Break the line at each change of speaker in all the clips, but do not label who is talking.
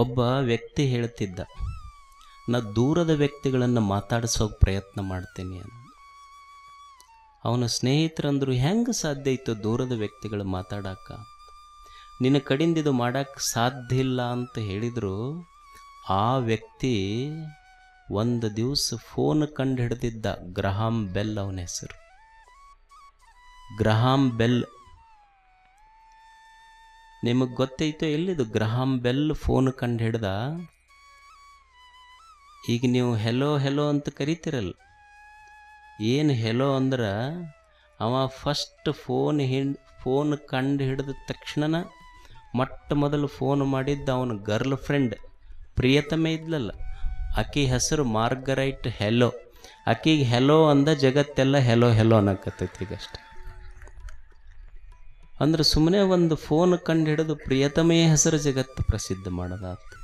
ಒಬ್ಬ ವ್ಯಕ್ತಿ ಹೇಳ್ತಿದ್ದ ನಾ ದೂರದ ವ್ಯಕ್ತಿಗಳನ್ನು ಮಾತಾಡಿಸೋಕೆ ಪ್ರಯತ್ನ ಮಾಡ್ತೀನಿ ಅಂತ ಅವನ ಸ್ನೇಹಿತರಂದ್ರು, ಹೆಂಗೆ ಸಾಧ್ಯ ಇತ್ತು ದೂರದ ವ್ಯಕ್ತಿಗಳು ಮಾತಾಡಕ್ಕ ನಿನ್ನ ಕಡಿಂದ ಇದು ಮಾಡೋಕ್ಕೆ ಸಾಧ್ಯ ಇಲ್ಲ ಅಂತ ಹೇಳಿದರು. ಆ ವ್ಯಕ್ತಿ ಒಂದು ದಿವಸ ಫೋನ್ ಕಂಡು ಹಿಡಿದಿದ್ದ ಗ್ರಹಾಂ ಬೆಲ್ ಅವನ ಹೆಸರು. ಗ್ರಹಾಂ ಬೆಲ್ ನಿಮಗೆ ಗೊತ್ತೈತೋ ಎಲ್ಲಿದು? ಗ್ರಹಾಂ ಬೆಲ್ ಫೋನ್ ಕಂಡು ಹಿಡ್ದ, ಈಗ ನೀವು ಹೆಲೋ ಹೆಲೋ ಅಂತ ಕರಿತೀರಲ್ಲ. ಏನು ಹೆಲೋ ಅಂದ್ರೆ, ಅವ ಫಸ್ಟ್ ಫೋನ್ ಹಿಂಡ್, ಫೋನ್ ಕಂಡು ಹಿಡಿದ ತಕ್ಷಣನ ಮೊಟ್ಟ ಮೊದಲು ಫೋನ್ ಮಾಡಿದ್ದ ಅವನ ಗರ್ಲ್ ಫ್ರೆಂಡ್ ಪ್ರಿಯತಮೆ ಇದ್ಲಲ್ಲ, ಆಕೆ ಹೆಸರು ಮಾರ್ಗರೈಟ್ ಹೆಲೋ. ಆಕೆಗೆ ಹೆಲೋ ಅಂದ ಜಗತ್ತೆಲ್ಲ ಹೆಲೋ ಹೆಲೋ ಅನ್ನಕತ್ತೈತಿ ಈಗಷ್ಟೆ ಅಂದ್ರೆ ಸುಮ್ಮನೆ ಒಂದು ಫೋನ್ ಕಂಡು ಹಿಡಿದು ಪ್ರಿಯತಮೇ ಹೆಸರು ಜಗತ್ತು ಪ್ರಸಿದ್ಧ ಮಾಡೋದಾತು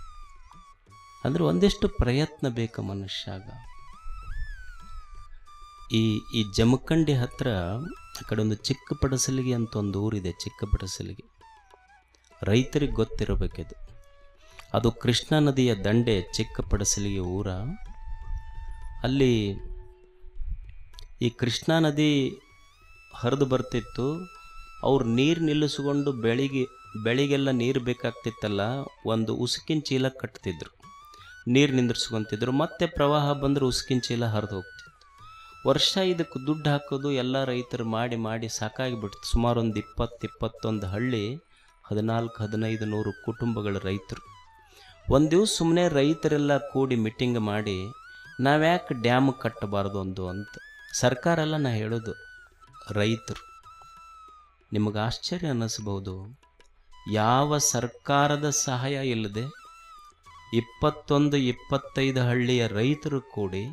ಅಂದ್ರೆ ಒಂದಿಷ್ಟು ಪ್ರಯತ್ನ ಬೇಕು ಮನುಷ್ಯಾಗ. ಈ ಈ ಜಮಖಂಡಿ ಹತ್ರ ಆ ಕಡೆ ಒಂದು ಚಿಕ್ಕ ಪಡಸಲಿಗೆ ಅಂತ ಒಂದು ಊರಿದೆ ಚಿಕ್ಕ ಪಡಸಲಿಗೆ ರೈತರಿಗೆ ಗೊತ್ತಿರಬೇಕಿದು. ಅದು ಕೃಷ್ಣಾ ನದಿಯ ದಂಡೆ ಚಿಕ್ಕ ಪಡಸಲಿಗೆ ಊರ. ಅಲ್ಲಿ ಈ ಕೃಷ್ಣಾ ನದಿ ಹರಿದು ಬರ್ತಿತ್ತು. ಅವ್ರು ನೀರು ನಿಲ್ಲಿಸ್ಕೊಂಡು ಬೆಳಿಗ್ಗೆ, ಬೆಳಿಗ್ಗೆಲ್ಲ ನೀರು ಬೇಕಾಗ್ತಿತ್ತಲ್ಲ, ಒಂದು ಉಸುಕಿನ ಚೀಲ ಕಟ್ತಿದ್ರು. ನೀರು ನಿಂದಿರ್ಸ್ಕೊತಿದ್ರು, ಮತ್ತೆ ಪ್ರವಾಹ ಬಂದರೆ ಉಸುಕಿನ ಚೀಲ ಹರಿದು ಹೋಗ್ತಿತ್ತು. ವರ್ಷ ಇದಕ್ಕೆ ದುಡ್ಡು ಹಾಕೋದು ಎಲ್ಲ ರೈತರು ಮಾಡಿ ಮಾಡಿ ಸಾಕಾಗಿಬಿಡ್ತು ಸುಮಾರು ಒಂದು ಇಪ್ಪತ್ತು, ಇಪ್ಪತ್ತೊಂದು ಹಳ್ಳಿ, ಹದಿನಾಲ್ಕು, ಹದಿನೈದು ನೂರು ಕುಟುಂಬಗಳ ರೈತರು. ಒಂದು ದಿವಸ ಸುಮ್ಮನೆ ರೈತರೆಲ್ಲ ಕೂಡಿ ಮೀಟಿಂಗ್ ಮಾಡಿ, ನಾವ್ಯಾಕೆ ಡ್ಯಾಮ್ ಕಟ್ಟಬಾರ್ದು ಒಂದು ಅಂತ ಸರ್ಕಾರ ಎಲ್ಲ ನಾ ಹೇಳೋದು, ರೈತರು. ನಿಮಗೆ ಆಶ್ಚರ್ಯ ಅನ್ನಿಸ್ಬೋದು ಯಾವ ಸರ್ಕಾರದ ಸಹಾಯ ಇಲ್ಲದೆ ಇಪ್ಪತ್ತೊಂದು ಇಪ್ಪತ್ತೈದು ಹಳ್ಳಿಯ ರೈತರು ಕೂಡಿ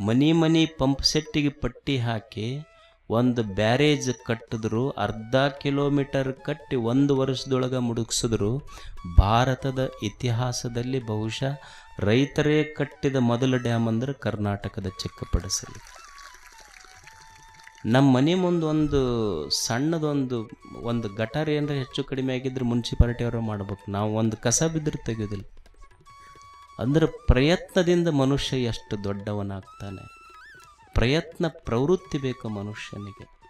ಮನಿ ಮನಿ ಪಂಪ್ ಸೆಟ್ಟಿಗೆ ಪಟ್ಟಿ ಹಾಕಿ ಒಂದು ಬ್ಯಾರೇಜ್ ಕಟ್ಟಿದ್ರು, ಅರ್ಧ ಕಿಲೋಮೀಟರ್ ಕಟ್ಟಿ ಒಂದು ವರ್ಷದೊಳಗೆ ಮುಡುಗಿಸಿದ್ರು. ಭಾರತದ ಇತಿಹಾಸದಲ್ಲಿ ಬಹುಶಃ ರೈತರೇ ಕಟ್ಟಿದ ಮೊದಲ ಡ್ಯಾಮ್ ಅಂದ್ರೆ ಕರ್ನಾಟಕದ ಚಿಕ್ಕಪಡಸಲಿ ನಮ್ಮ ಮನೆ ಮುಂದೆ ಒಂದು ಸಣ್ಣದೊಂದು ಒಂದು ಗಟಾರ ಏನಾರ ಹೆಚ್ಚು ಕಡಿಮೆ ಆಗಿದ್ರೆ ಮುನ್ಸಿಪಾಲಿಟಿಯವರು ಮಾಡ್ಬೇಕು. ನಾವು ಒಂದು ಕಸ ಬಿದ್ದರೆ ತೆಗೆಯೋದಿಲ್ಲ. ಅಂದ್ರೆ ಪ್ರಯತ್ನದಿಂದ ಮನುಷ್ಯ ಎಷ್ಟು ದೊಡ್ಡವನಾಗ್ತಾನೆ. ಪ್ರಯತ್ನ ಪ್ರವೃತ್ತಿ ಬೇಕು ಮನುಷ್ಯನಿಗೆ.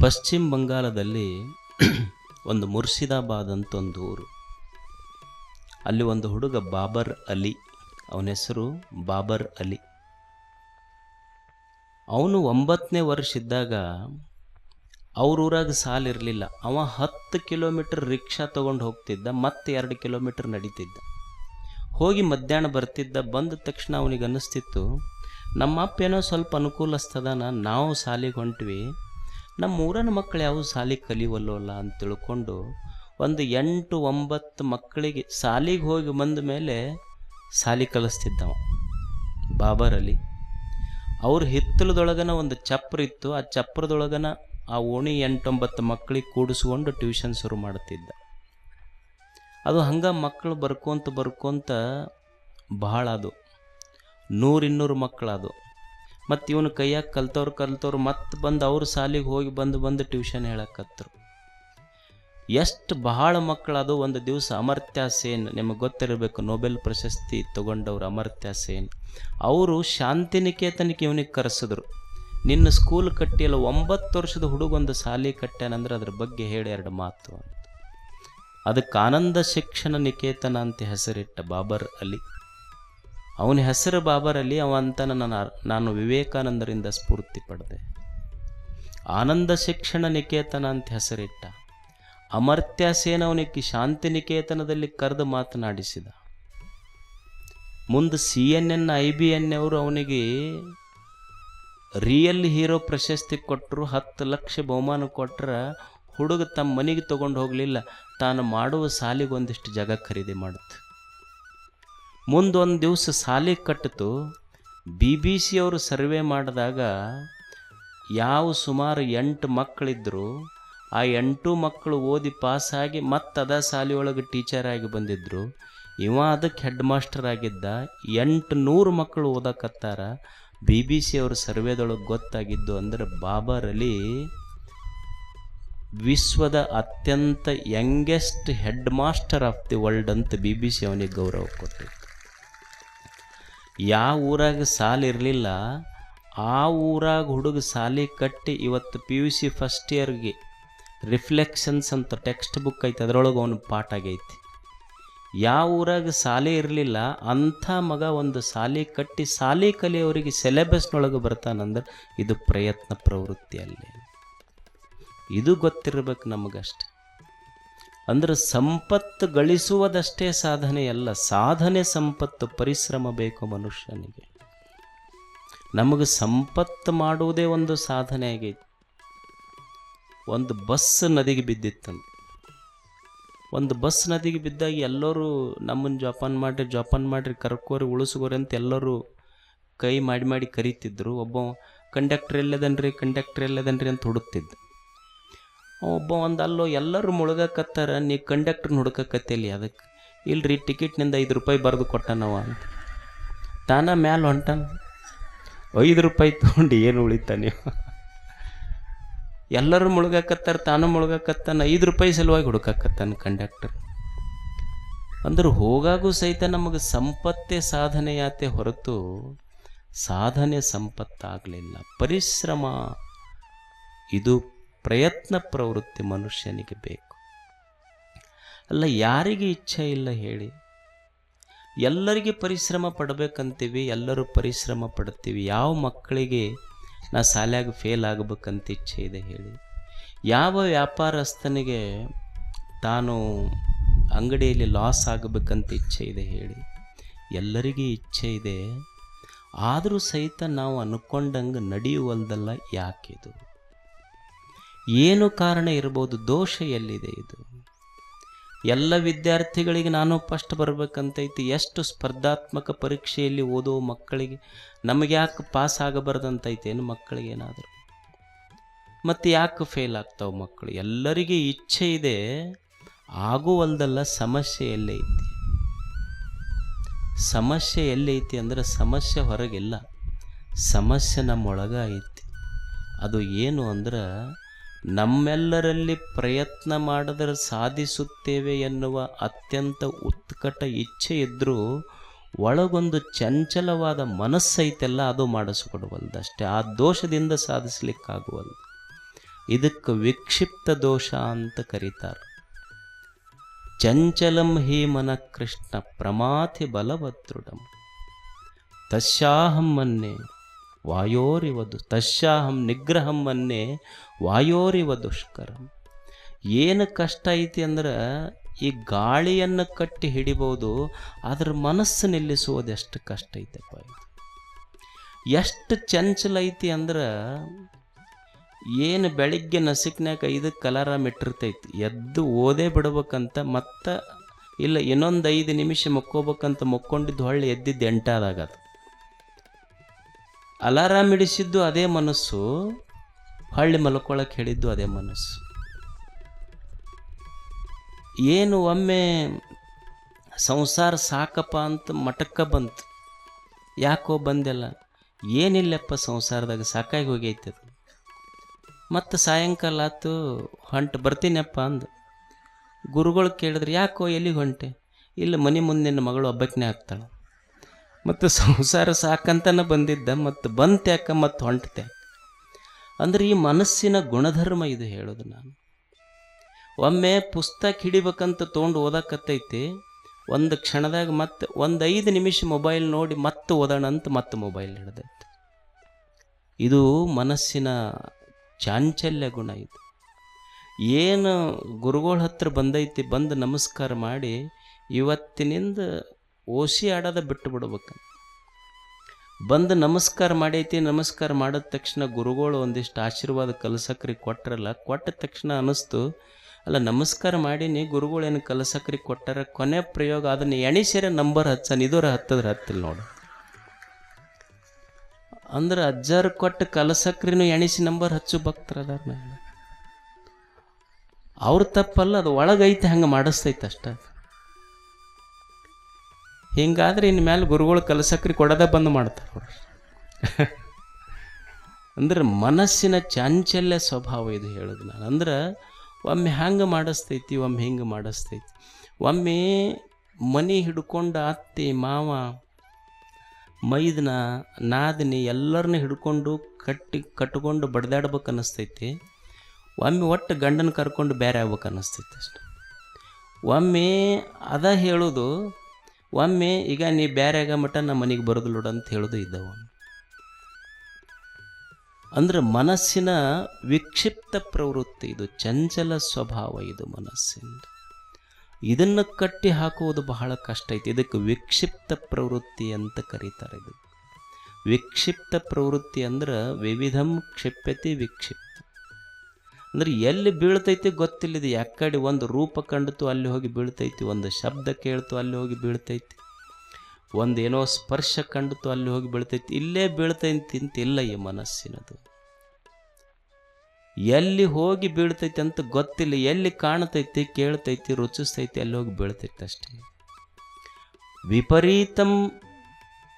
ಪಶ್ಚಿಮ ಬಂಗಾಳದಲ್ಲಿ ಒಂದು ಮುರ್ಷಿದಾಬಾದ್ ಅಂತ ಒಂದು ಊರು. ಅಲ್ಲಿ ಒಂದು ಹುಡುಗ ಬಾಬರ್ ಅಲಿ. ಅವನ ಹೆಸರು ಬಾಬರ್ ಅಲಿ. ಅವನು ಒಂಬತ್ತನೇ ವರ್ಷ ಇದ್ದಾಗ ಅವ್ರ ಊರಾಗ ಸಾಲ ಇರಲಿಲ್ಲ. ಅವ ಹತ್ತು ಕಿಲೋಮೀಟರ್ ರಿಕ್ಷಾ ತೊಗೊಂಡು ಹೋಗ್ತಿದ್ದ, ಮತ್ತೆ ಎರಡು ಕಿಲೋಮೀಟರ್ ನಡೀತಿದ್ದ. ಹೋಗಿ ಮಧ್ಯಾಹ್ನ ಬರ್ತಿದ್ದ, ಬಂದ ತಕ್ಷಣ ಅವನಿಗೆ ಅನ್ನಿಸ್ತಿತ್ತು ನಮ್ಮ ಅಪ್ಪ ಏನೋ ಸ್ವಲ್ಪ ಅನುಕೂಲಸ್ತದನ ನಾವು ಸಾಲಿಗೆ ಹೊಂಟ್ವಿ. ನಮ್ಮ ಊರನ ಮಕ್ಕಳು ಯಾವ ಸಾಲಿಗೆ ಕಲಿವಲ್ಲೋಲ್ಲ ಅಂತ ತಿಳ್ಕೊಂಡು ಒಂದು ಎಂಟು ಒಂಬತ್ತು ಮಕ್ಕಳಿಗೆ ಸಾಲಿಗೆ ಹೋಗಿ ಬಂದ ಮೇಲೆ ಸಾಲಿ ಕಲಿಸ್ತಿದ್ದವ ಬಾಬರಲ್ಲಿ ಅವ್ರ ಹಿತ್ತಲದೊಳಗನ ಒಂದು ಚಪ್ರ ಇತ್ತು. ಆ ಚಪ್ರದೊಳಗನ ಆ ಓಣಿ ಎಂಟೊಂಬತ್ತು ಮಕ್ಕಳಿಗೆ ಕೂಡಿಸ್ಕೊಂಡು ಟ್ಯೂಷನ್ ಶುರು ಮಾಡ್ತಿದ್ದ. ಅದು ಹಂಗೆ ಮಕ್ಕಳು ಬರ್ಕೊಂತ ಬರ್ಕೊಂತ ಬಹಳ ಅದು. ನೂರಿನ್ನೂರು ಮಕ್ಕಳು ಅದು. ಮತ್ತು ಇವನು ಕೈಯಾಗ ಕಲ್ತವ್ರು ಕಲ್ತವ್ರು ಮತ್ತೆ ಬಂದು ಅವ್ರ ಸಾಲಿಗೆ ಹೋಗಿ ಬಂದು ಬಂದು ಟ್ಯೂಷನ್ ಹೇಳಕತ್ತರು ಎಷ್ಟು ಬಹಳ ಮಕ್ಕಳದು ಒಂದು ದಿವಸ ಅಮರ್ತ್ಯ ಸೇನ್, ನಿಮಗೆ ಗೊತ್ತಿರಬೇಕು, ನೊಬೆಲ್ ಪ್ರಶಸ್ತಿ ತಗೊಂಡವ್ರು ಅಮರ್ತ್ಯ ಸೇನ್. ಅವರು ಶಾಂತಿನಿಕೇತನಕ್ಕೆ ಇವನಿಗೆ ಕರೆಸಿದ್ರು. ನಿನ್ನ ಸ್ಕೂಲ್ ಕಟ್ಟಿಯಲ್ಲ ಒಂಬತ್ತು ವರ್ಷದ ಹುಡುಗೊಂದು ಸಾಲಿ ಕಟ್ಟ್ಯಾನಂದ್ರೆ ಅದ್ರ ಬಗ್ಗೆ ಹೇಳಿ ಎರಡು ಮಾತು ಅಂತ. ಅದಕ್ಕೆ ಆನಂದ ಶಿಕ್ಷಣ ನಿಕೇತನ ಅಂತ ಹೆಸರಿಟ್ಟ ಬಾಬರ್ ಅಲಿ. ಅವನ ಹೆಸರು ಬಾಬರ್ ಅಲಿ, ಅವ ಅಂತ ನನ್ನ ನಾನು ವಿವೇಕಾನಂದರಿಂದ ಸ್ಫೂರ್ತಿ ಪಡೆದೆ. ಆನಂದ ಶಿಕ್ಷಣ ನಿಕೇತನ ಅಂತ ಹೆಸರಿಟ್ಟ. ಅಮರ್ತ್ಯ ಸೇನ್ ಅವನಿಗೆ ಶಾಂತಿನಿಕೇತನದಲ್ಲಿ ಕರೆದು ಮಾತನಾಡಿಸಿದ. ಮುಂದೆ C N N I B N ಅವರು ಅವನಿಗೆ ರಿಯಲ್ ಹೀರೋ ಪ್ರಶಸ್ತಿ ಕೊಟ್ಟರು ಹತ್ತು ಲಕ್ಷ ಬಹುಮಾನ ಕೊಟ್ಟರೆ ಹುಡುಗ ತಮ್ಮ ಮನೆಗೆ ತೊಗೊಂಡು ಹೋಗಲಿಲ್ಲ. ತಾನು ಮಾಡುವ ಸಾಲಿಗೆ ಒಂದಿಷ್ಟು ಜಾಗ ಖರೀದಿ ಮಾಡುತ್ತೆ. ಮುಂದೊಂದು ದಿವಸ ಸಾಲಿಗೆ ಕಟ್ಟಿತು. ಬಿ ಬಿ ಸಿ ಅವರು ಸರ್ವೆ ಮಾಡಿದಾಗ, ಯಾವ ಸುಮಾರು ಎಂಟು ಮಕ್ಕಳಿದ್ರು ಆ ಎಂಟು ಮಕ್ಕಳು ಓದಿ ಪಾಸಾಗಿ ಮತ್ತೆ ಅದ ಶಾಲೆಯೊಳಗೆ ಆಗಿ ಬಂದಿದ್ರು. ಇವ ಅದಕ್ಕೆ ಹೆಡ್ ಮಾಸ್ಟರ್ ಆಗಿದ್ದ. ಎಂಟು ನೂರು ಮಕ್ಕಳು ಓದಕತ್ತಾರ. ಬಿ ಬಿ ಸಿ ಅವ್ರ ಸರ್ವೇದೊಳಗೆ ಗೊತ್ತಾಗಿದ್ದು ಅಂದ್ರೆ ಬಾಬರ್ ಅಲಿ ವಿಶ್ವದ ಅತ್ಯಂತ youngest head master of the world ಅಂತ ಬಿ ಬಿ ಸಿ ಅವನಿಗೆ ಗೌರವ ಕೊಟ್ಟಿತ್ತು. ಯಾವ ಊರಾಗ ಸಾಲಿ ಇರಲಿಲ್ಲ, ಆ ಊರಾಗ ಹುಡುಗ ಸಾಲಿ ಕಟ್ಟಿ ಇವತ್ತು ಪಿ ಯು ಸಿ ಫಸ್ಟ್ ಇಯರ್ಗೆ ರಿಫ್ಲೆಕ್ಷನ್ಸ್ ಅಂತ ಟೆಕ್ಸ್ಟ್ ಬುಕ್ ಐತೆ, ಅದರೊಳಗೆ ಅವನು ಪಾಠ ಆಗೈತಿ. ಯಾವ ಊರಾಗ ಶಾಲೆ ಇರಲಿಲ್ಲ, ಅಂಥ ಮಗ ಒಂದು ಶಾಲೆ ಕಟ್ಟಿ ಶಾಲೆ ಕಲಿಯವರಿಗೆ ಸಿಲೆಬಸ್ನೊಳಗೆ ಬರ್ತಾನಂದ್ರೆ ಇದು ಪ್ರಯತ್ನ ಪ್ರವೃತ್ತಿ ಅಲ್ಲಿ. ಇದು ಗೊತ್ತಿರಬೇಕು ನಮಗಷ್ಟೆ. ಅಂದ್ರೆ ಸಂಪತ್ತು ಗಳಿಸುವುದಷ್ಟೇ ಸಾಧನೆ ಅಲ್ಲ, ಸಾಧನೆ ಸಂಪತ್ತು, ಪರಿಶ್ರಮ ಬೇಕು ಮನುಷ್ಯನಿಗೆ. ನಮಗೆ ಸಂಪತ್ತು ಮಾಡುವುದೇ ಒಂದು ಸಾಧನೆ ಆಗೈತಿ. ಒಂದು ಬಸ್ ನದಿಗೆ ಬಿದ್ದಿತ್ತು ಒಂದು ಬಸ್ ನದಿಗೆ ಬಿದ್ದಾಗ ಎಲ್ಲರೂ ನಮ್ಮನ್ನು ಜೋಪಾನ ಮಾಡಿರಿ ಜೋಪಾನ ಮಾಡಿರಿ, ಕರ್ಕೋರಿ ಉಳಿಸ್ಕೋರಿ ಅಂತ ಎಲ್ಲರೂ ಕೈ ಮಾಡಿ ಮಾಡಿ ಕರೀತಿದ್ರು. ಒಬ್ಬ ಕಂಡಕ್ಟ್ರ್ ಎಲ್ಲದನ್ರಿ ಕಂಡಕ್ಟ್ರ್ ಎಲ್ಲದನ್ರಿ ಅಂತ ಹುಡುಕ್ತಿದ್ದ. ಒಬ್ಬ ಒಂದು ಅಲ್ಲೋ, ಎಲ್ಲರೂ ಮುಳುಗಕತ್ತಾರ, ನೀ ಕಂಡಕ್ಟ್ರ್ ಹುಡುಕಕತ್ತೇಲಿ ಅದಕ್ಕೆ. ಇಲ್ರಿ, ಟಿಕೆಟ್ನಿಂದ ಐದು ರೂಪಾಯಿ ಬರೆದು ಕೊಟ್ಟನವ ಅಂತ. ತಾನ ಮ್ಯಾಲ ಹೊಂಟಾನ. ಐದು ರೂಪಾಯಿ ತೊಗೊಂಡು ಏನು ಉಳಿತಾನೆ ಎಲ್ಲರೂ ಮುಳುಗಾಕತ್ತಾರ, ತಾನು ಮುಳುಗಾಕತ್ತಾನ, ಐದು ರೂಪಾಯಿ ಸಲುವಾಗಿ ಹುಡುಕಾಕತ್ತಾನ ಕಂಡಕ್ಟರ್ ಅಂದ್ರೆ ಹೋಗಾಗೂ ಸಹಿತ ನಮಗೆ ಸಂಪತ್ತೇ ಸಾಧನೆಯಾತೆ ಹೊರತು ಸಾಧನೆ ಸಂಪತ್ತಾಗಲಿಲ್ಲ. ಪರಿಶ್ರಮ, ಇದು ಪ್ರಯತ್ನ ಪ್ರವೃತ್ತಿ ಮನುಷ್ಯನಿಗೆ ಬೇಕು. ಅಲ್ಲ, ಯಾರಿಗೆ ಇಚ್ಛೆ ಇಲ್ಲ ಹೇಳಿ. ಎಲ್ಲರಿಗೆ ಪರಿಶ್ರಮ ಪಡಬೇಕಂತೀವಿ, ಎಲ್ಲರೂ ಪರಿಶ್ರಮ ಪಡ್ತೀವಿ. ಯಾವ ಮಕ್ಕಳಿಗೆ ನಾ ಶಾಲ್ಯಾಗ ಫೇಲ್ ಆಗಬೇಕಂತ ಇಚ್ಛೆ ಇದೆ ಹೇಳಿ. ಯಾವ ವ್ಯಾಪಾರಸ್ಥನಿಗೆ ತಾನು ಅಂಗಡಿಯಲ್ಲಿ ಲಾಸ್ ಆಗಬೇಕಂತ ಇಚ್ಛೆ ಇದೆ ಹೇಳಿ. ಎಲ್ಲರಿಗೂ ಇಚ್ಛೆ ಇದೆ. ಆದರೂ ಸಹಿತ ನಾವು ಅನ್ಕೊಂಡಂಗೆ ನಡೆಯುವಲ್ದಲ್ಲ ಯಾಕಿದು? ಏನು ಕಾರಣ ಇರ್ಬೋದು? ದೋಷ ಎಲ್ಲಿದೆ ಇದು? ಎಲ್ಲ ವಿದ್ಯಾರ್ಥಿಗಳಿಗೆ ನಾನು ಫಸ್ಟ್ ಬರಬೇಕಂತೈತಿ, ಎಷ್ಟು ಸ್ಪರ್ಧಾತ್ಮಕ ಪರೀಕ್ಷೆಯಲ್ಲಿ ಓದೋ ಮಕ್ಕಳಿಗೆ ನಮಗೆ ಯಾಕೆ ಪಾಸ್ ಆಗಬಾರ್ದಂತೈತೆ ಏನು ಮಕ್ಕಳಿಗೆ ಏನಾದರೂ? ಮತ್ತು ಯಾಕೆ ಫೇಲ್ ಆಗ್ತಾವೆ ಮಕ್ಕಳು? ಎಲ್ಲರಿಗೆ ಇಚ್ಛೆ ಇದೆ ಆಗುವಲ್ದಲ್ಲ ಸಮಸ್ಯೆ ಎಲ್ಲೈತಿ ಸಮಸ್ಯೆ ಎಲ್ಲೈತಿ ಅಂದ್ರೆ ಸಮಸ್ಯೆ ಹೊರಗಿಲ್ಲ ಸಮಸ್ಯೆ ನಮ್ಮೊಳಗ ಐತಿ. ಅದು ಏನು ಅಂದ್ರೆ ನಮ್ಮೆಲ್ಲರಲ್ಲಿ ಪ್ರಯತ್ನ ಮಾಡಿದರೆ ಸಾಧಿಸುತ್ತೇವೆ ಎನ್ನುವ ಅತ್ಯಂತ ಉತ್ಕಟ ಇಚ್ಛೆ ಇದ್ದರೂ ಒಳಗೊಂದು ಚಂಚಲವಾದ ಮನಸ್ಸೈತೆಲ್ಲ ಅದು ಮಾಡಿಸ್ಕೊಡುವಲ್ದಷ್ಟೇ. ಆ ದೋಷದಿಂದ ಸಾಧಿಸ್ಲಿಕ್ಕಾಗುವಲ್ದು. ಇದಕ್ಕೆ ವಿಕ್ಷಿಪ್ತ ದೋಷ ಅಂತ ಕರೀತಾರೆ. ಚಂಚಲಂ ಹಿ ಮನ ಕೃಷ್ಣ ಪ್ರಮಾಥಿ ಬಲವದೃಢಂ ತಸ್ಯಾಹಂ ಮನ್ನೆ ವಾಯೋರಿವದು. ತಶ್ಯಾಹಂ ನಿಗ್ರಹಂ ಅನ್ನೇ ವಾಯೋರಿವ ದುಷ್ಕರಂ. ಏನು ಕಷ್ಟ ಐತಿ ಅಂದ್ರೆ ಈ ಗಾಳಿಯನ್ನು ಕಟ್ಟಿ ಹಿಡಿಬೋದು, ಅದ್ರ ಮನಸ್ಸು ನಿಲ್ಲಿಸುವುದು ಎಷ್ಟು ಕಷ್ಟ ಐತಪ್ಪ ಇದು. ಎಷ್ಟು ಚಂಚಲ ಐತಿ ಅಂದ್ರೆ ಏನು ಬೆಳಿಗ್ಗೆ ನಸಿಕ್ನಾಗ ಐದು ಕಲರ ಇಟ್ಟಿರ್ತೈತಿ, ಎದ್ದು ಓದೇ ಬಿಡ್ಬೇಕಂತ ಮತ್ತೆ ಇಲ್ಲ ಇನ್ನೊಂದು ಐದು ನಿಮಿಷ ಮುಕ್ಕೋಬೇಕಂತ ಮುಕ್ಕೊಂಡಿದ್ದು ಹೊಳ್ಳಿ ಎದ್ದಿದ್ದು ಎಂಟಾದಾಗ ಅದು ಅಲಾರಾಮ್ ಇಡಿಸಿದ್ದು ಅದೇ ಮನಸ್ಸು, ಹಳ್ಳಿ ಮಲ್ಕೊಳಕ್ಕೆ ಹೇಳಿದ್ದು ಅದೇ ಮನಸ್ಸು. ಏನು ಒಮ್ಮೆ ಸಂಸಾರ ಸಾಕಪ್ಪ ಅಂತ ಮಟಕ್ಕ ಬಂತು. ಯಾಕೋ ಬಂದೆಲ್ಲ. ಏನಿಲ್ಲಪ್ಪ ಸಂಸಾರದಾಗ, ಸಾಕಾಗಿ ಹೋಗೈತೆ ಅದು. ಮತ್ತು ಸಾಯಂಕಾಲ ಆತು ಹೊಂಟು, ಬರ್ತೀನಪ್ಪ ಅಂದು. ಗುರುಗಳು ಕೇಳಿದ್ರೆ, ಯಾಕೋ ಎಲ್ಲಿಗೆ ಹೊಂಟೆ? ಇಲ್ಲ, ಮನೆ ಮುಂದೆ ನಿನ್ನ ಮಗಳು ಒಬ್ಬಕ್ಕನೇ ಆಗ್ತಾಳೆ. ಮತ್ತು ಸಂಸಾರ ಸಾಕಂತನ ಬಂದಿದ್ದ ಮತ್ತು ಬಂತ್ಯಾಕ ಮತ್ತು ಹೊಂಟತೆ ಅಂದ್ರೆ ಈ ಮನಸ್ಸಿನ ಗುಣಧರ್ಮ ಇದು ಹೇಳೋದು ನಾನು. ಒಮ್ಮೆ ಪುಸ್ತಕ ಹಿಡಿಬೇಕಂತ ತೊಗೊಂಡು ಓದಕತ್ತೈತಿ, ಒಂದು ಕ್ಷಣದಾಗ ಮತ್ತೆ ಒಂದು ಐದು ನಿಮಿಷ ಮೊಬೈಲ್ ನೋಡಿ ಮತ್ತೆ ಓದೋಣ ಅಂತ ಮತ್ತೆ ಮೊಬೈಲ್ ಹಿಡ್ದೈತೆ. ಇದು ಮನಸ್ಸಿನ ಚಾಂಚಲ್ಯ ಗುಣ ಇದು. ಏನು ಗುರುಗಳ ಹತ್ರ ಬಂದೈತಿ, ಬಂದು ನಮಸ್ಕಾರ ಮಾಡಿ ಇವತ್ತಿನಿಂದ ಓಸಿ ಆಡೋದ ಬಿಟ್ಟು ಬಿಡ್ಬೇಕು. ಬಂದು ನಮಸ್ಕಾರ ಮಾಡೈತಿ, ನಮಸ್ಕಾರ ಮಾಡಿದ ತಕ್ಷಣ ಗುರುಗಳು ಒಂದಿಷ್ಟು ಆಶೀರ್ವಾದ ಕಲಸಕ್ರಿ ಕೊಟ್ಟರಲ್ಲ ಕೊಟ್ಟ ತಕ್ಷಣ ಅನ್ನಿಸ್ತು ಅಲ್ಲ ನಮಸ್ಕಾರ ಮಾಡೀನಿ ಗುರುಗಳೇನು ಕಲಸಕ್ರಿ ಕೊಟ್ಟಾರ? ಕೊನೆ ಪ್ರಯೋಗ ಅದನ್ನು ಎಣಿಸಿರ ನಂಬರ್ ಹಚ್ಚ ಇದರ ಹತ್ತದ್ರೆ ಹತ್ತಿಲ್ಲ ನೋಡು. ಅಂದ್ರೆ ಅಜ್ಜಾರು ಕೊಟ್ಟು ಕಲಸಕ್ರಿನೂ ಎಣಿಸಿ ನಂಬರ್ ಹಚ್ಚು ಅದನ್ನ ಅವ್ರ ತಪ್ಪಲ್ಲ, ಅದು ಒಳಗೈತೆ, ಹಂಗೆ ಮಾಡಿಸ್ತೈತೆ ಅಷ್ಟ. ಹಿಂಗಾದ್ರೆ ಇನ್ನು ಮೇಲೆ ಗುರುಗಳು ಕಲಸಕ್ರಿ ಕೊಡೋದ ಬಂದ್ ಮಾಡ್ತಾರೆ ನೋಡ್ರಿ. ಅಂದ್ರೆ ಮನಸ್ಸಿನ ಚಾಂಚಲ್ಯ ಸ್ವಭಾವ ಇದು ಹೇಳೋದು ನಾನು. ಅಂದ್ರೆ ಒಮ್ಮೆ ಹ್ಯಾಂಗೆ ಮಾಡಿಸ್ತೈತಿ, ಒಮ್ಮೆ ಹಿಂಗೆ ಮಾಡಿಸ್ತೈತಿ. ಒಮ್ಮೆ ಮನೆ ಹಿಡ್ಕೊಂಡು ಅತ್ತೆ ಮಾವ, ಮೈದನ, ನಾದಿನಿ ಎಲ್ಲರನ್ನ ಹಿಡ್ಕೊಂಡು ಕಟ್ಟಿ ಕಟ್ಕೊಂಡು ಬಡ್ದಾಡ್ಬೇಕು ಅನ್ನಿಸ್ತೈತಿ. ಒಮ್ಮೆ ಒಟ್ಟು ಗಂಡನ ಕರ್ಕೊಂಡು ಬೇರೆ ಆಗ್ಬೇಕು ಅನ್ನಿಸ್ತೈತಿ ಅಷ್ಟೆ. ಒಮ್ಮೆ ಅದ ಹೇಳೋದು ಒಮ್ಮೆ ಈಗ ನೀ ಬೇರೆ ಆಗ ಮಟ್ಟ ನಮ್ಮ ಮನೆಗೆ ಬರೋದು ನೋಡು ಅಂತ ಹೇಳೋದು ಇದ್ದವ. ಅಂದ್ರೆ ಮನಸ್ಸಿನ ವಿಕ್ಷಿಪ್ತ ಪ್ರವೃತ್ತಿ ಇದು, ಚಂಚಲ ಸ್ವಭಾವ ಇದು ಮನಸ್ಸಿನ ಇದನ್ನು ಕಟ್ಟಿ ಹಾಕುವುದು ಬಹಳ ಕಷ್ಟ ಐತಿ. ಇದಕ್ಕೆ ವಿಕ್ಷಿಪ್ತ ಪ್ರವೃತ್ತಿ ಅಂತ ಕರೀತಾರೆ ಇದು. ವಿಕ್ಷಿಪ್ತ ಪ್ರವೃತ್ತಿ ಅಂದ್ರೆ ವಿವಿಧಂ ಕ್ಷಿಪ್ಯತಿ ವಿಕ್ಷಿಪ್ತ. ಅಂದ್ರೆ ಎಲ್ಲಿ ಬೀಳ್ತೈತಿ ಗೊತ್ತಿಲ್ಲದೆ ಯಾಕಡೆ ಒಂದು ರೂಪ ಕಂಡಿತು ಅಲ್ಲಿ ಹೋಗಿ ಬೀಳ್ತೈತಿ, ಒಂದು ಶಬ್ದ ಕೇಳ್ತು ಅಲ್ಲಿ ಹೋಗಿ ಬೀಳ್ತೈತಿ, ಒಂದು ಏನೋ ಸ್ಪರ್ಶ ಕಂಡಿತು ಅಲ್ಲಿ ಹೋಗಿ ಬೀಳ್ತೈತಿ. ಇಲ್ಲೇ ಬೀಳ್ತೈತಿ ಅಂತ ಇಲ್ಲ ಈ ಮನಸ್ಸಿನದು. ಎಲ್ಲಿ ಹೋಗಿ ಬೀಳ್ತೈತಿ ಅಂತ ಗೊತ್ತಿಲ್ಲ, ಎಲ್ಲಿ ಕಾಣ್ತೈತಿ, ಕೇಳ್ತೈತಿ, ರುಚಿಸ್ತೈತಿ, ಅಲ್ಲಿ ಹೋಗಿ ಬೀಳ್ತೈತಿ ಅಷ್ಟೇ. ವಿಪರೀತಂ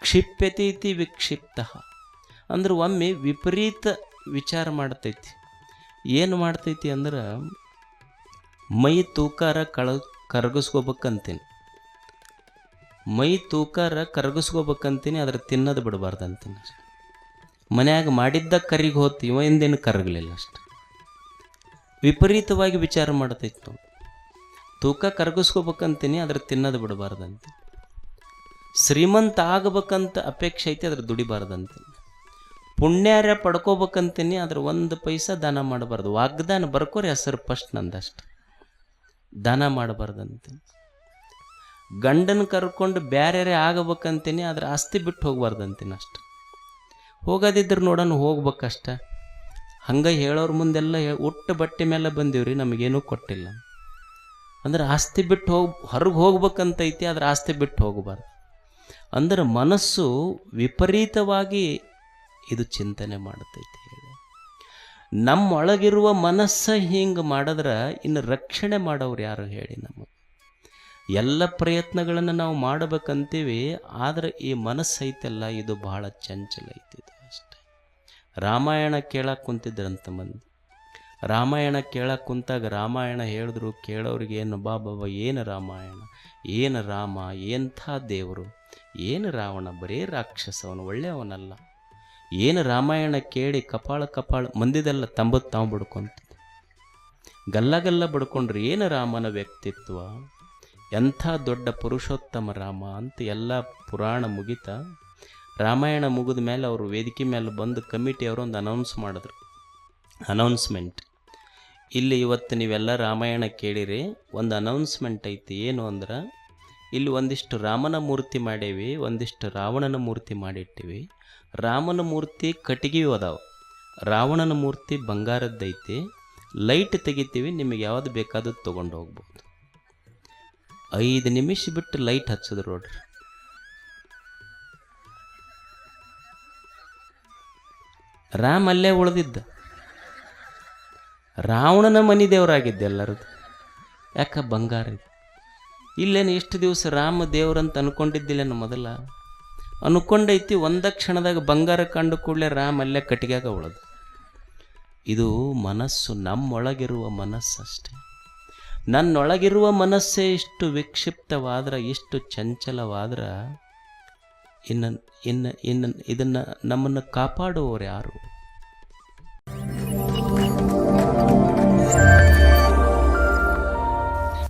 ಕ್ಷಿಪ್ಯತೈತಿ ವಿಕ್ಷಿಪ್ತ. ಅಂದ್ರೆ ಒಮ್ಮೆ ವಿಪರೀತ ವಿಚಾರ ಮಾಡ್ತೈತಿ. ಏನು ಮಾಡ್ತೈತಿ ಅಂದ್ರೆ ಮೈ ತೂಕಾರ ಕಳ ಕರಗಿಸ್ಕೋಬೇಕಂತೀನಿ. ಮೈ ತೂಕಾರ ಕರಗಿಸ್ಕೋಬೇಕಂತೀನಿ ಅದ್ರ ತಿನ್ನೋದು ಬಿಡಬಾರ್ದು ಅಂತೀನಿ ಮನ್ಯಾಗ ಮಾಡಿದ್ದ ಕರಿಗೆ ಹೋತು, ಇವ ಹಿಂದೇನು ಕರಗಲಿಲ್ಲ ಅಷ್ಟು. ವಿಪರೀತವಾಗಿ ವಿಚಾರ ಮಾಡ್ತೈತಿ ನಾವು ತೂಕ ಕರಗಿಸ್ಕೋಬೇಕಂತೀನಿ ಅದ್ರ ತಿನ್ನೋದು ಬಿಡಬಾರ್ದಂತೆ. ಶ್ರೀಮಂತ ಆಗಬೇಕಂತ ಅಪೇಕ್ಷೆ ಐತಿ ಅದ್ರ ದುಡಿಬಾರ್ದಂತೀನಿ ಪುಣ್ಯಾರ್ಯ ಪಡ್ಕೋಬೇಕಂತೀನಿ, ಆದ್ರೆ ಒಂದು ಪೈಸ ದಾನ ಮಾಡಬಾರ್ದು. ವಾಗ್ದಾನ ಬರ್ಕೋರಿ, ಹೆಸರು ಫಸ್ಟ್ ನಂದಷ್ಟು. ದಾನ ಮಾಡಬಾರ್ದಂತೀನಿ ಗಂಡನ ಕರ್ಕೊಂಡು ಬ್ಯಾರ್ಯಾರೆ ಆಗಬೇಕಂತೀನಿ, ಆದ್ರೆ ಆಸ್ತಿ ಬಿಟ್ಟು ಹೋಗ್ಬಾರ್ದಂತೀನಿ ಅಷ್ಟು. ಹೋಗೋದಿದ್ರೆ ನೋಡೋಣ ಹೋಗ್ಬೇಕಷ್ಟ. ಹಂಗೆ ಹೇಳೋರ ಮುಂದೆಲ್ಲ ಒಟ್ಟು ಬಟ್ಟೆ ಮೇಲೆ ಬಂದೀವ್ರಿ, ನಮಗೇನೂ ಕೊಟ್ಟಿಲ್ಲ. ಅಂದ್ರೆ ಆಸ್ತಿ ಬಿಟ್ಟು ಹೋಗಿ, ಹೊರಗೆ ಹೋಗ್ಬೇಕಂತೈತಿ, ಆದ್ರೆ ಆಸ್ತಿ ಬಿಟ್ಟು ಹೋಗಬಾರ್ದು. ಅಂದ್ರೆ ಮನಸ್ಸು ವಿಪರೀತವಾಗಿ ಇದು ಚಿಂತನೆ ಮಾಡ್ತೈತಿ ನಮ್ಮೊಳಗಿರುವ ಮನಸ್ಸ ಹಿಂಗೆ ಮಾಡಿದ್ರೆ ಇನ್ನು ರಕ್ಷಣೆ ಮಾಡೋರು ಯಾರು ಹೇಳಿ ನಮಗೆ? ಎಲ್ಲ ಪ್ರಯತ್ನಗಳನ್ನು ನಾವು ಮಾಡಬೇಕಂತೀವಿ, ಆದರೆ ಈ ಮನಸ್ಸು ಐತಲ್ಲ, ಇದು ಬಹಳ ಚಂಚಲ ಐತಿ ಇದು ಅಷ್ಟೇ. ರಾಮಾಯಣ ಕೇಳಕ್ಕೆ ಕುಂತಿದ್ರಂತ ಮಂದಿ. ರಾಮಾಯಣ ಕೇಳಕ್ಕೆ ಕುಂತಾಗ ರಾಮಾಯಣ ಹೇಳಿದ್ರು, ಕೇಳೋರಿಗೆ ಏನು ಬಾಬಾ, ಏನು ರಾಮಾಯಣ, ಏನು ರಾಮ, ಎಂಥ ದೇವರು, ಏನು ರಾವಣ, ಬರೀ ರಾಕ್ಷಸವನು, ಒಳ್ಳೆಯವನಲ್ಲ. ಏನು ರಾಮಾಯಣ ಕೇಳಿ ಕಪಾಳ ಕಪಾಳ ಮಂದಿದೆಲ್ಲ ತಂಬತ್ತು ತಾವು ಬಡ್ಕೊಂತ. ಗಲ್ಲ ಗಲ್ಲ ಬಡ್ಕೊಂಡ್ರೆ ಏನು ರಾಮನ ವ್ಯಕ್ತಿತ್ವ? ಎಂಥ ದೊಡ್ಡ ಪುರುಷೋತ್ತಮ ರಾಮ ಅಂತ ಎಲ್ಲ ಪುರಾಣ ಮುಗಿತ. ರಾಮಾಯಣ ಮುಗಿದ ಮೇಲೆ ಅವರು ವೇದಿಕೆ ಮೇಲೆ ಬಂದು ಕಮಿಟಿಯವರು ಒಂದು ಅನೌನ್ಸ್ ಮಾಡಿದ್ರು. ಅನೌನ್ಸ್ಮೆಂಟ್ ಇಲ್ಲಿ ಇವತ್ತು ನೀವೆಲ್ಲ ರಾಮಾಯಣ ಕೇಳಿರಿ, ಒಂದು ಅನೌನ್ಸ್ಮೆಂಟ್ ಐತಿ, ಏನು ಅಂದ್ರೆ, ಇಲ್ಲಿ ಒಂದಿಷ್ಟು ರಾಮನ ಮೂರ್ತಿ ಮಾಡೇವಿ, ಒಂದಿಷ್ಟು ರಾವಣನ ಮೂರ್ತಿ ಮಾಡಿಟ್ಟಿವಿ. ರಾಮನ ಮೂರ್ತಿ ಕಟ್ಟಿಗೆಯೂ ಅದಾವ. ರಾವಣನ ಮೂರ್ತಿ ಬಂಗಾರದ್ದೈತಿ. ಲೈಟ್ ತೆಗಿತೀವಿ, ನಿಮಗೆ ಯಾವ್ದು ಬೇಕಾದದ್ದು ತೊಗೊಂಡು ಹೋಗ್ಬೋದು. ಐದು ನಿಮಿಷ ಬಿಟ್ಟು ಲೈಟ್ ಹಚ್ಚಿದ್ರು ನೋಡ್ರಿ. ರಾಮ್ ಅಲ್ಲೇ ಉಳಿದಿದ್ದ. ರಾವಣನ ಮನಿ ದೇವರಾಗಿದ್ದೆ ಎಲ್ಲರದ್ದು ಯಾಕ ಬಂಗಾರ? ಇಲ್ಲೇನು ಎಷ್ಟು ದಿವಸ ರಾಮ ದೇವ್ರಂತ ಅನ್ಕೊಂಡಿದ್ದಿಲ್ಲೇನು ಮೊದಲ? ಅನ್ಕೊಂಡೈತಿ ಒಂದ ಕ್ಷಣದಾಗ ಬಂಗಾರ ಕಂಡು ಕೂಡಲೇ ರಾಮಲ್ಲೇ ಕಟ್ಟಿಗೆಗ ಉಳದು. ಇದು ಮನಸ್ಸು ನಮ್ಮೊಳಗಿರುವ ಮನಸ್ಸಷ್ಟೇ. ನನ್ನೊಳಗಿರುವ ಮನಸ್ಸೇ ಇಷ್ಟು ವಿಕ್ಷಿಪ್ತವಾದ್ರೆ, ಇಷ್ಟು ಚಂಚಲವಾದ್ರೆ, ಇನ್ನು ಇನ್ನು ಇನ್ನು, ಇದನ್ನು ನಮ್ಮನ್ನು ಕಾಪಾಡುವವರು ಯಾರು?